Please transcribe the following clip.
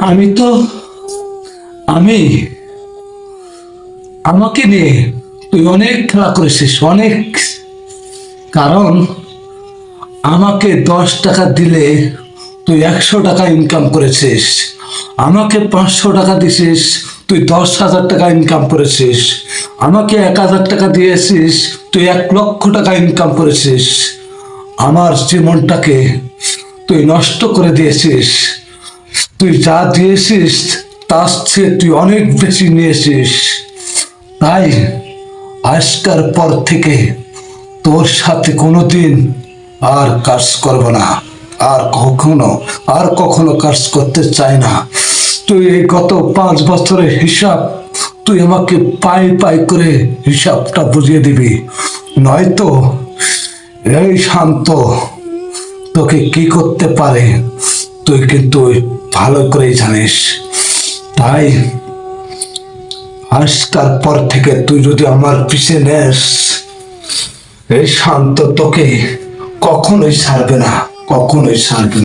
আমি তো, আমি, আমাকে নিয়ে তুই অনেক খেলা করেছিস, অনেক। কারণ আমাকে দশ টাকা দিলে তুই একশো টাকা ইনকাম করেছিস। আমাকে পাঁচশো টাকা দিছিস, তুই দশ হাজার টাকা ইনকাম করেছিস। আমাকে এক হাজার টাকা দিয়েছিস, তুই এক লক্ষ টাকা ইনকাম করেছিস। আমার জীবনটাকে তুই নষ্ট করে দিয়েছিস। তুই যা দিয়েছিস, তার চেয়ে তুই অনেক বেশি নিয়েছিস। তাই আজকার পর থেকে তোর সাথে কোনোদিন আর কাজ করব না, আর কখনো আর কখনো কাজ করতে চাই না। তুই এই গত পাঁচ বছরের হিসাব, তুই আমাকে পাই পাই করে হিসাবটা বুঝিয়ে দিবি। নয়তো এই শান্ত তোকে কি করতে পারে? তুই কিন্তু ভালো করেই জানিস। তাই আজ তারপর থেকে তুই যদি আমার পিছে নেস, এই শান্ত তোকে কখনোই ছাড়বে না, কখনোই ছাড়বে না।